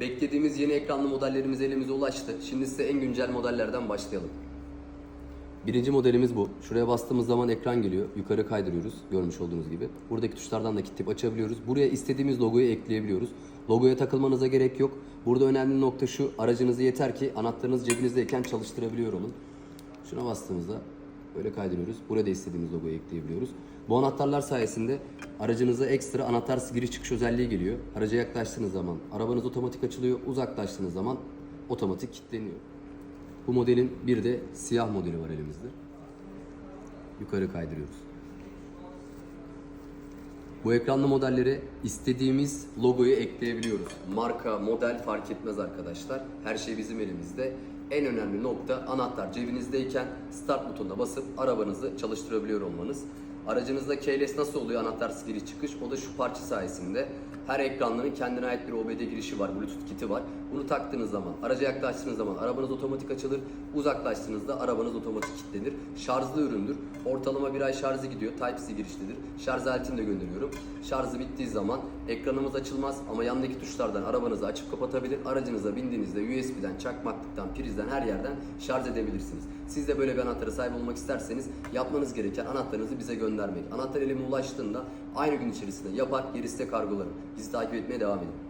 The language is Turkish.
Beklediğimiz yeni ekranlı modellerimiz elimize ulaştı. Şimdi size en güncel modellerden başlayalım. Birinci modelimiz bu. Şuraya bastığımız zaman ekran geliyor. Yukarı kaydırıyoruz görmüş olduğunuz gibi. Buradaki tuşlardan da kilitleyip açabiliyoruz. Buraya istediğimiz logoyu ekleyebiliyoruz. Logoya takılmanıza gerek yok. Burada önemli nokta şu. Aracınızı yeter ki anahtarınız cebinizdeyken çalıştırabiliyor olun. Şuna bastığımızda böyle kaydırıyoruz. Buraya da istediğimiz logoyu ekleyebiliyoruz. Bu anahtarlar sayesinde aracınıza ekstra anahtar giriş çıkış özelliği geliyor. Araca yaklaştığınız zaman arabanız otomatik açılıyor. Uzaklaştığınız zaman otomatik kilitleniyor. Bu modelin bir de siyah modeli var elimizde. Yukarı kaydırıyoruz. Bu ekranlı modellere istediğimiz logoyu ekleyebiliyoruz. Marka, model fark etmez arkadaşlar. Her şey bizim elimizde. En önemli nokta anahtar cebinizdeyken start butonuna basıp arabanızı çalıştırabiliyor olmanız. Aracınızda keyless nasıl oluyor anahtar giriş çıkış? O da şu parça sayesinde. Her ekranların kendine ait bir OBD girişi var, Bluetooth kiti var. Bunu taktığınız zaman, araca yaklaştığınız zaman arabanız otomatik açılır. Uzaklaştığınızda arabanız otomatik kilitlenir. Şarjlı üründür. Ortalama bir ay şarjı gidiyor. Type-C girişlidir. Şarj aletini de gönderiyorum. Şarjı bittiği zaman ekranımız açılmaz ama yandaki tuşlardan arabanızı açıp kapatabilir. Aracınıza bindiğinizde USB'den, çakmaklıktan, prizden her yerden şarj edebilirsiniz. Siz de böyle bir anahtara sahip olmak isterseniz yapmanız gereken anahtarınızı bize göndermek. Anahtar elime ulaştığında aynı gün içerisinde yapar, gerisi de kargolarım. Bizi takip etmeye devam edin.